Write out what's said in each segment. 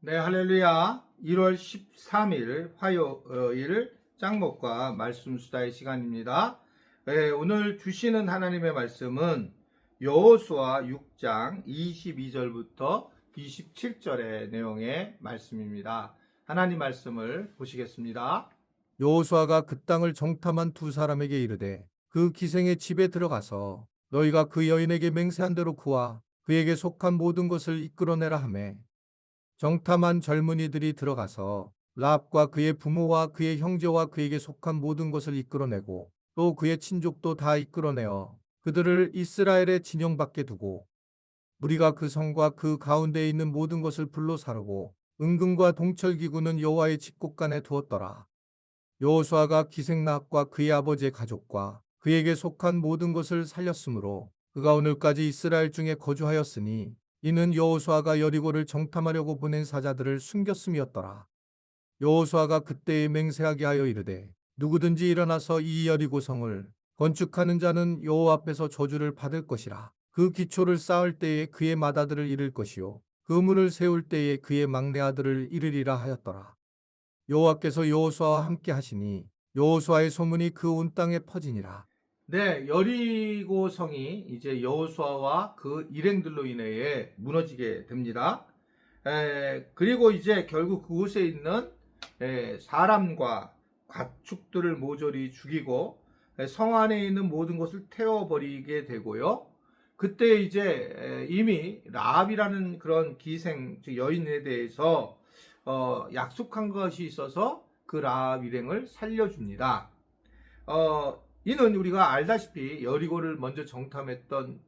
네, 할렐루야. 1월 13일 화요일 짱목과 말씀 수다의 시간입니다. 네, 오늘 주시는 하나님의 말씀은 여호수아 6장 22절부터 27절의 내용의 말씀입니다. 하나님 말씀을 보시겠습니다. 여호수아가 그 땅을 정탐한 두 사람에게 이르되 그 기생의 집에 들어가서 너희가 그 여인에게 맹세한 대로 구하 그에게 속한 모든 것을 이끌어내라 하매 정탐한 젊은이들이 들어가서 랍과 그의 부모와 그의 형제와 그에게 속한 모든 것을 이끌어내고 또 그의 친족도 다 이끌어내어 그들을 이스라엘의 진영 밖에 두고 무리가 그 성과 그 가운데에 있는 모든 것을 불로 사르고 은금과 동철 기구는 여호와의 집곡간에 두었더라. 여호수아가 기생락과 그의 아버지의 가족과 그에게 속한 모든 것을 살렸으므로 그가 오늘까지 이스라엘 중에 거주하였으니 이는 여호수아가 여리고를 정탐하려고 보낸 사자들을 숨겼음이었더라. 여호수아가 그때에 맹세하게 하여 이르되 누구든지 일어나서 이 여리고 성을 건축하는 자는 여호와 앞에서 저주를 받을 것이라. 그 기초를 쌓을 때에 그의 마다들을 잃을 것이요 그 문을 세울 때에 그의 막내 아들을 잃으리라 하였더라. 여호와께서 여호수아와 함께 하시니 여호수아의 소문이 그 온 땅에 퍼지니라. 네, 여리고 성이 이제 여호수아와 그 일행들로 인해 무너지게 됩니다. 에, 그리고 이제 결국 그곳에 있는 에, 사람과 가축들을 모조리 죽이고 에, 성 안에 있는 모든 것을 태워버리게 되고요. 그때 이제 에, 이미 라합이라는 그런 기생 즉 여인에 대해서 어, 약속한 것이 있어서 그 라합 일행을 살려줍니다. 어, 이는 우리가 알다시피 여리고를 먼저 정탐했던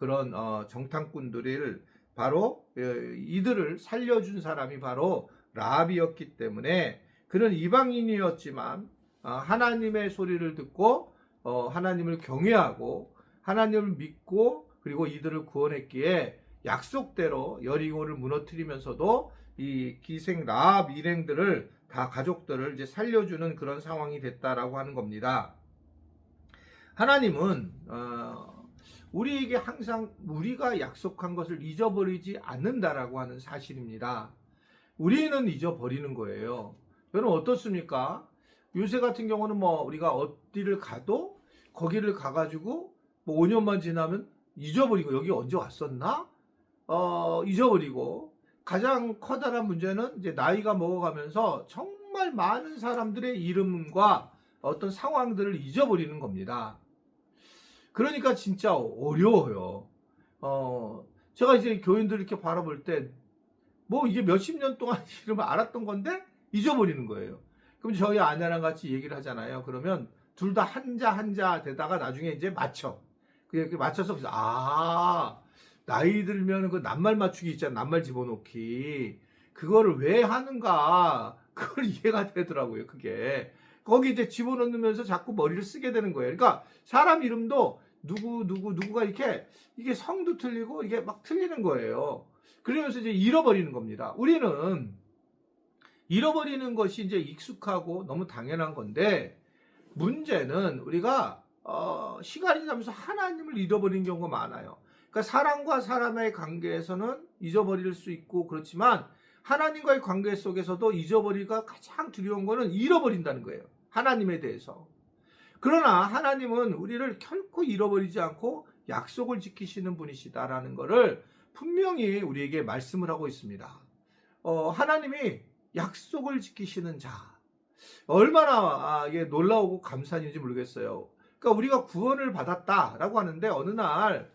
그런 어, 정탐꾼들을 바로 어, 이들을 살려준 사람이 바로 라합이었기 때문에 그는 이방인이었지만 어, 하나님의 소리를 듣고 어, 하나님을 경외하고 하나님을 믿고 그리고 이들을 구원했기에 약속대로 여리고를 무너뜨리면서도 이 기생 라합 일행들을 다 가족들을 이제 살려주는 그런 상황이 됐다라고 하는 겁니다. 하나님은 어, 우리에게 항상 우리가 약속한 것을 잊어버리지 않는다라고 하는 사실입니다. 우리는 잊어버리는 거예요. 여러분 어떻습니까? 요새 같은 경우는 뭐 우리가 어디를 가도 거기를 가가지고 뭐 5년만 지나면 잊어버리고 여기 언제 왔었나? 어, 잊어버리고 가장 커다란 문제는 이제 나이가 먹어가면서 정말 많은 사람들의 이름과 어떤 상황들을 잊어버리는 겁니다. 그러니까 진짜 어려워요. 어, 제가 이제 교인들 이렇게 바라볼 때, 뭐 이게 몇십 년 동안 이름을 알았던 건데 잊어버리는 거예요. 그럼 저희 아내랑 같이 얘기를 하잖아요. 그러면 둘 다 한자 한자 되다가 나중에 이제 맞춰. 그렇게 맞춰서 그래서 아 나이 들면 그 낱말 맞추기 있잖아. 낱말 집어넣기. 그거를 왜 하는가. 그걸 이해가 되더라고요. 그게. 거기 이제 집어넣으면서 자꾸 머리를 쓰게 되는 거예요. 그러니까 사람 이름도 누구 누구 누구가 이렇게 이게 성도 틀리고 이게 막 틀리는 거예요. 그러면서 이제 잃어버리는 겁니다. 우리는 잃어버리는 것이 이제 익숙하고 너무 당연한 건데 문제는 우리가 어, 시간이 지나면서 하나님을 잃어버리는 경우가 많아요. 그러니까 사람과 사람의 관계에서는 잊어버릴 수 있고 그렇지만 하나님과의 관계 속에서도 잊어버리기가 가장 두려운 거는 잃어버린다는 거예요. 하나님에 대해서. 그러나 하나님은 우리를 결코 잃어버리지 않고 약속을 지키시는 분이시다라는 것을 분명히 우리에게 말씀을 하고 있습니다. 어, 하나님이 약속을 지키시는 자. 얼마나 아, 이게 놀라우고 감사한지 모르겠어요. 그러니까 우리가 구원을 받았다라고 하는데 어느 날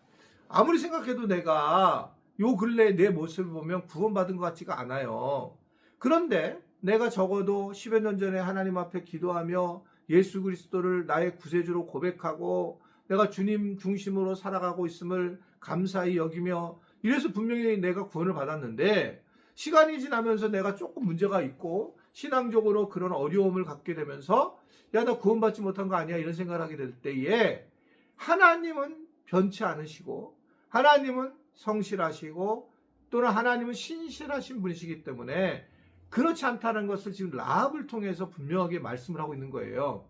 아무리 생각해도 내가 요 근래 내 모습을 보면 구원받은 것 같지가 않아요. 그런데 내가 적어도 10여 년 전에 하나님 앞에 기도하며 예수 그리스도를 나의 구세주로 고백하고 내가 주님 중심으로 살아가고 있음을 감사히 여기며 이래서 분명히 내가 구원을 받았는데 시간이 지나면서 내가 조금 문제가 있고 신앙적으로 그런 어려움을 갖게 되면서 야 나 구원받지 못한 거 아니야? 이런 생각을 하게 될 때에 하나님은 변치 않으시고 하나님은 성실하시고 또는 하나님은 신실하신 분이시기 때문에 그렇지 않다는 것을 지금 라합을 통해서 분명하게 말씀을 하고 있는 거예요.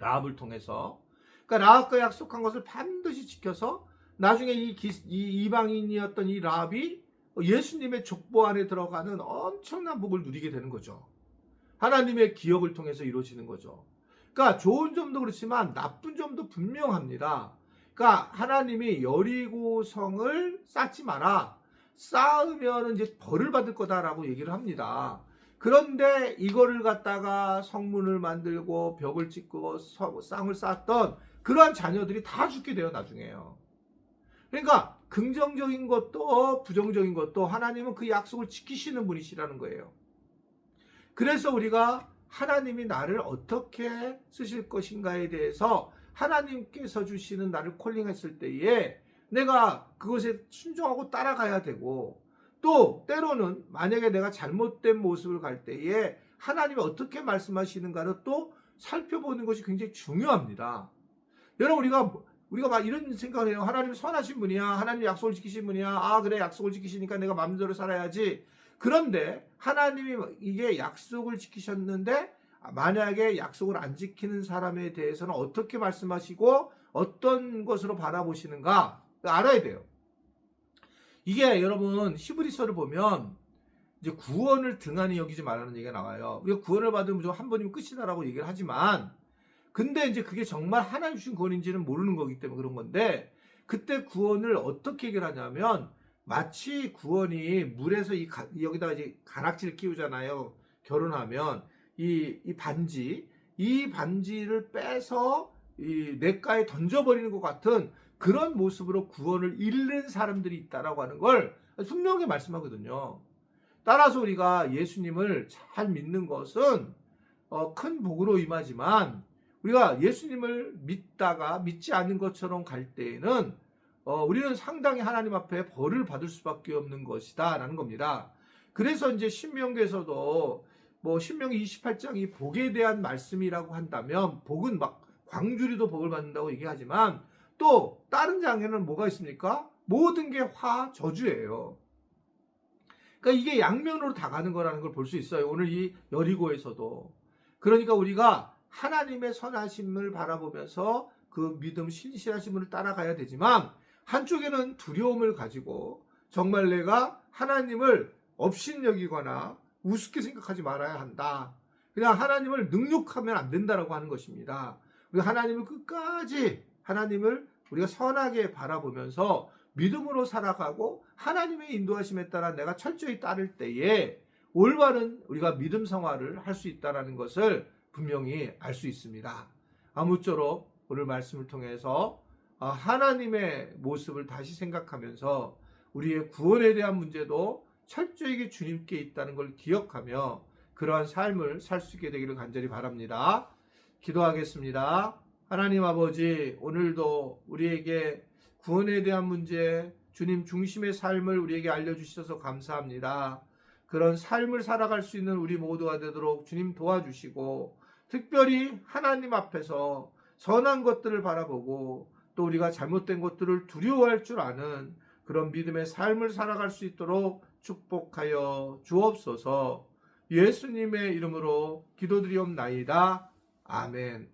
라합을 통해서. 그러니까 라합과 약속한 것을 반드시 지켜서 나중에 이, 기, 이 이방인이었던 이 라합이 예수님의 족보 안에 들어가는 엄청난 복을 누리게 되는 거죠. 하나님의 기억을 통해서 이루어지는 거죠. 그러니까 좋은 점도 그렇지만 나쁜 점도 분명합니다. 그러니까 하나님이 여리고성을 쌓지 마라. 쌓으면 이제 벌을 받을 거다라고 얘기를 합니다. 그런데 이거를 갖다가 성문을 만들고 벽을 서- 쌍을 쌓았던 그러한 자녀들이 다 죽게 돼요 나중에요. 그러니까 긍정적인 것도 부정적인 것도 하나님은 그 약속을 지키시는 분이시라는 거예요. 그래서 우리가 하나님이 나를 어떻게 쓰실 것인가에 대해서 하나님께서 주시는 나를 콜링했을 때에 내가 그것에 순종하고 따라가야 되고 또 때로는 만약에 내가 잘못된 모습을 갈 때에 하나님이 어떻게 말씀하시는가를 또 살펴보는 것이 굉장히 중요합니다. 여러분 우리가 우리가 막 이런 생각을 해요. 하나님 선하신 분이야. 하나님 약속을 지키신 분이야. 아 그래 약속을 지키시니까 내가 마음대로 살아야지. 그런데 하나님이 이게 약속을 지키셨는데 만약에 약속을 안 지키는 사람에 대해서는 어떻게 말씀하시고 어떤 것으로 바라보시는가 알아야 돼요. 이게 여러분 히브리서를 보면 이제 구원을 등한히 여기지 말라는 얘기가 나와요. 우리가 구원을 받으면 무조건 한 번이면 끝이다라고 얘기를 하지만 근데 이제 그게 정말 하나님 주신 구원인지는 모르는 거기 때문에 그런 건데 그때 구원을 어떻게 해결하냐면 마치 구원이 물에서 이 가- 여기다가 이제 가락지를 끼우잖아요. 결혼하면 이, 이 반지 이 반지를 빼서 이 냇가에 던져버리는 것 같은 그런 모습으로 구원을 잃는 사람들이 있다라고 하는 걸 분명히 말씀하거든요. 따라서 우리가 예수님을 잘 믿는 것은 어, 큰 복으로 임하지만 우리가 예수님을 믿다가 믿지 않는 것처럼 갈 때에는 어, 우리는 상당히 하나님 앞에 벌을 받을 수밖에 없는 것이다라는 겁니다. 그래서 이제 신명기에서도 뭐 신명기 28장이 복에 대한 말씀이라고 한다면 복은 막 광주리도 복을 받는다고 얘기하지만 또 다른 장에는 뭐가 있습니까? 모든 게 화 저주예요. 그러니까 이게 양면으로 다 가는 거라는 걸 볼 수 있어요. 오늘 이 여리고에서도. 그러니까 우리가 하나님의 선하심을 바라보면서 그 믿음 신실하심을 따라가야 되지만 한쪽에는 두려움을 가지고 정말 내가 하나님을 업신여기거나 우습게 생각하지 말아야 한다. 그냥 하나님을 능욕하면 안 된다라고 하는 것입니다. 우리 하나님을 끝까지 하나님을 우리가 선하게 바라보면서 믿음으로 살아가고 하나님의 인도하심에 따라 내가 철저히 따를 때에 올바른 우리가 믿음 생활을 할 수 있다라는 것을 분명히 알 수 있습니다. 아무쪼록 오늘 말씀을 통해서 아, 하나님의 모습을 다시 생각하면서 우리의 구원에 대한 문제도 철저하게 주님께 있다는 걸 기억하며 그러한 삶을 살 수 있게 되기를 간절히 바랍니다. 기도하겠습니다. 하나님 아버지, 오늘도 우리에게 구원에 대한 문제, 주님 중심의 삶을 우리에게 알려주셔서 감사합니다. 그런 삶을 살아갈 수 있는 우리 모두가 되도록 주님 도와주시고, 특별히 하나님 앞에서 선한 것들을 바라보고, 또 우리가 잘못된 것들을 두려워할 줄 아는 그런 믿음의 삶을 살아갈 수 있도록 축복하여 주옵소서 예수님의 이름으로 기도드리옵나이다. 아멘.